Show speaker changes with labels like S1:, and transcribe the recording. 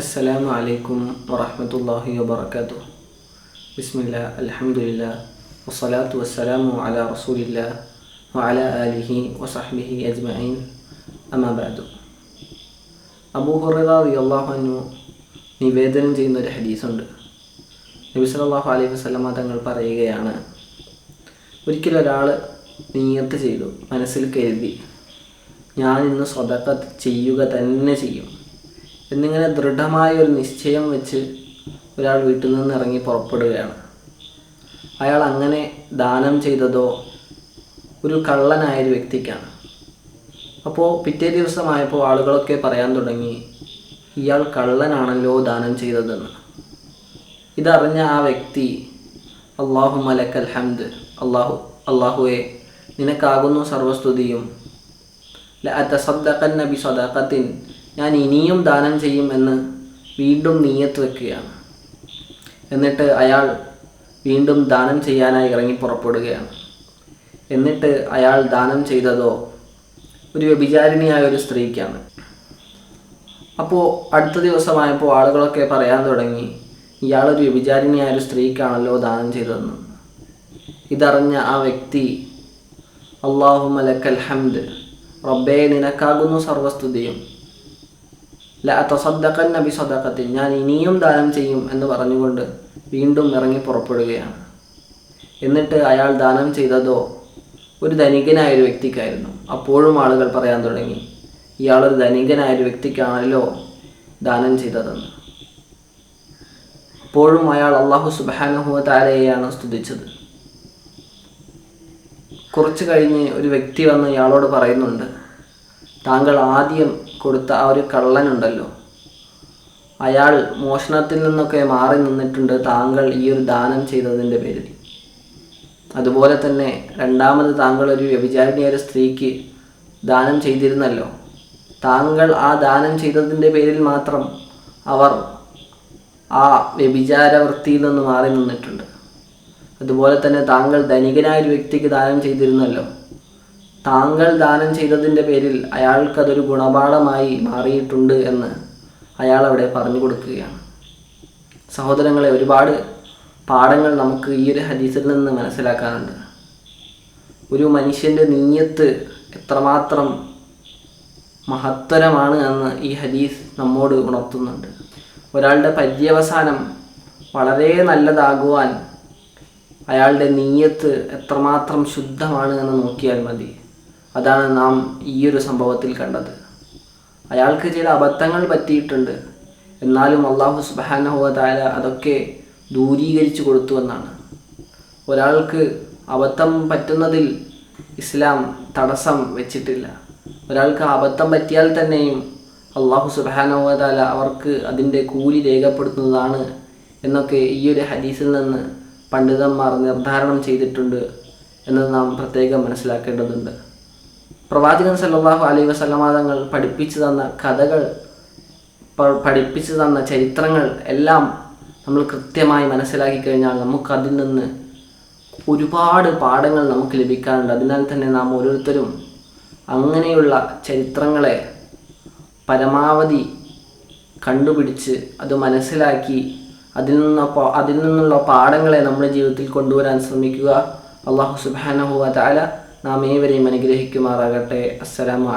S1: അസ്സലാമു അലൈക്കും വറഹമത്തല്ലാഹി വബർക്കാത്തു ബിസ്മില്ല അലഹമുല്ല വസ്സലാത്തു വസ്സലാമു അല റസൂലില്ല വഅല ആലിഹി വസഹ്ബിഹി അജ്മഈൻ. അമാബാദു അബൂ ഹുറു നിവേദനം ചെയ്യുന്ന ഒരു ഹദീസുണ്ട്. നബി സല്ലല്ലാഹു അലൈഹി വസല്ലമ തങ്ങൾ പറയുകയാണ് ഒരിക്കലൊരാൾ നീയത്ത് ചെയ്തു മനസ്സിൽ കരുതി ഞാൻ ഇന്ന് സ്വതക്ക ചെയ്യുക തന്നെ ചെയ്യും. എന്നിങ്ങനെ ദൃഢമായ ഒരു നിശ്ചയം വെച്ച് ഒരാൾ വീട്ടിൽ നിന്ന് ഇറങ്ങി പുറപ്പെടുകയാണ്. അയാൾ അങ്ങനെ ദാനം ചെയ്തതോ ഒരു കള്ളനായ ഒരു വ്യക്തിക്കാണ്. അപ്പോൾ പിറ്റേ ദിവസമായപ്പോൾ ആളുകളൊക്കെ പറയാൻ തുടങ്ങി ഇയാൾ കള്ളനാണല്ലോ ദാനം ചെയ്തതെന്ന്. ഇതറിഞ്ഞ ആ വ്യക്തി അള്ളാഹു മലക്കൽ ഹംദ് അള്ളാഹു അള്ളാഹുവെ നിനക്കാകുന്നു സർവസ്തുതിയും. ലഅത്തസദ്ദഖന്ന നബി സദഖത്തിൻ ഞാൻ ഇനിയും ദാനം ചെയ്യും എന്ന് വീണ്ടും നീയത്ത് വെക്കുകയാണ്. എന്നിട്ട് അയാൾ വീണ്ടും ദാനം ചെയ്യാനായി ഇറങ്ങി പുറപ്പെടുകയാണ്. എന്നിട്ട് അയാൾ ദാനം ചെയ്തതോ ഒരു വ്യഭിചാരിണിയായ ഒരു സ്ത്രീക്കാണ്. അപ്പോൾ അടുത്ത ദിവസമായപ്പോൾ ആളുകളൊക്കെ പറയാൻ തുടങ്ങി ഇയാളൊരു വ്യഭിചാരിണിയായ ഒരു സ്ത്രീക്കാണല്ലോ ദാനം ചെയ്തതെന്ന്. ഇതറിഞ്ഞ ആ വ്യക്തി അള്ളാഹു മലക്കൽ ഹംദ് റബ്ബേ നിനക്കാകുന്നു സർവസ്തുതിയും. ല തസദ്ദഖൻ നബി ഞാൻ ഇനിയും ദാനം ചെയ്യും എന്ന് പറഞ്ഞുകൊണ്ട് വീണ്ടും ഇറങ്ങി പുറപ്പെടുകയാണ്. എന്നിട്ട് അയാൾ ദാനം ചെയ്തതോ ഒരു ധനികനായ ഒരു വ്യക്തിക്കായിരുന്നു. അപ്പോഴും ആളുകൾ പറയാൻ തുടങ്ങി ഇയാളൊരു ധനികനായ ഒരു വ്യക്തിക്കാണല്ലോ ദാനം ചെയ്തതെന്ന്. അപ്പോഴും അയാൾ അള്ളാഹു സുബാനുഹുവ താരയെയാണ് സ്തുതിച്ചത്. കുറച്ച് കഴിഞ്ഞ് ഒരു വ്യക്തി വന്ന് ഇയാളോട് പറയുന്നുണ്ട് താങ്കൾ ആദ്യം കൊടുത്ത ആ ഒരു കള്ളനുണ്ടല്ലോ. അയാൾ മോഷണത്തിൽ നിന്നൊക്കെ മാറി നിന്നിട്ടുണ്ട് താങ്കൾ ഈ ഒരു ദാനം ചെയ്തതിന്റെ പേരിൽ. അതുപോലെ തന്നെ രണ്ടാമത് താങ്കൾ ഒരു വ്യഭിചാരിണിയായ ഒരു സ്ത്രീക്ക് ദാനം ചെയ്തിരുന്നല്ലോ. താങ്കൾ ആ ദാനം ചെയ്തതിന്റെ പേരിൽ മാത്രം അവർ ആ വ്യഭിചാര വൃത്തിയിൽ നിന്ന് മാറി നിന്നിട്ടുണ്ട്. അതുപോലെ തന്നെ താങ്കൾ ധനികനായ ഒരു വ്യക്തിക്ക് ദാനം ചെയ്തിരുന്നല്ലോ. താങ്കൾ ദാനം ചെയ്തതിന്റെ പേരിൽ അയാൾക്കതൊരു ഗുണപാഠമായി മാറിയിട്ടുണ്ട് എന്ന് അയാൾ അവിടെ പറഞ്ഞു കൊടുക്കുകയാണ്. സഹോദരങ്ങളെ ഒരുപാട് പാഠങ്ങൾ നമുക്ക് ഈ ഒരു ഹദീസിൽ നിന്ന് മനസ്സിലാക്കാനുണ്ട്. ഒരു മനുഷ്യന്റെ നീയത്ത് എത്രമാത്രം മഹത്തരമാണ് എന്ന് ഈ ഹദീസ് നമ്മോട് ഉണർത്തുന്നുണ്ട്. ഒരാളുടെ പര്യവസാനം വളരെ നല്ലതാകുവാൻ അയാളുടെ നീയത്ത് എത്രമാത്രം ശുദ്ധമാണ് എന്ന് നോക്കിയാൽ മതി. അതാണ് നാം ഈ ഒരു സംഭവത്തിൽ കണ്ടത്. അയാൾക്ക് ചില അബദ്ധങ്ങൾ പറ്റിയിട്ടുണ്ട്. എന്നാലും അള്ളാഹു സുബാനഹുവതായ അതൊക്കെ ദൂരീകരിച്ചു കൊടുത്തു എന്നാണ്. ഒരാൾക്ക് അബദ്ധം പറ്റുന്നതിൽ ഇസ്ലാം തടസ്സം വെച്ചിട്ടില്ല. ഒരാൾക്ക് അബദ്ധം പറ്റിയാൽ തന്നെയും അള്ളാഹു സുബാനഹുവതാല അവർക്ക് അതിന്റെ കൂലി രേഖപ്പെടുത്തുന്നതാണ് എന്നൊക്കെ ഈ ഒരു ഹദീസിൽ നിന്ന് പണ്ഡിതന്മാർ നിർദ്ധാരണം ചെയ്തിട്ടുണ്ട് എന്നത് നാം പ്രത്യേകം മനസ്സിലാക്കേണ്ടതുണ്ട്. പ്രവാചകൻ സല്ലാഹു അലൈ വസല്ലമ തങ്ങൾ പഠിപ്പിച്ചു തന്ന കഥകൾ പഠിപ്പിച്ചു തന്ന ചരിത്രങ്ങൾ എല്ലാം നമ്മൾ കൃത്യമായി മനസ്സിലാക്കി കഴിഞ്ഞാൽ നമുക്കതിൽ നിന്ന് ഒരുപാട് പാഠങ്ങൾ നമുക്ക് ലഭിക്കാറുണ്ട്. അതിനാൽ തന്നെ നാം ഓരോരുത്തരും അങ്ങനെയുള്ള ചരിത്രങ്ങളെ പരമാവധി കണ്ടുപിടിച്ച് അത് മനസ്സിലാക്കി അതിൽ നിന്ന് അതിൽ നിന്നുള്ള പാഠങ്ങളെ നമ്മുടെ ജീവിതത്തിൽ കൊണ്ടുവരാൻ ശ്രമിക്കുക. അള്ളാഹു സുബാനഹുവ താല നാം ഏവരെയും അനുഗ്രഹിക്കുമാറാകട്ടെ. അസ്സലാമു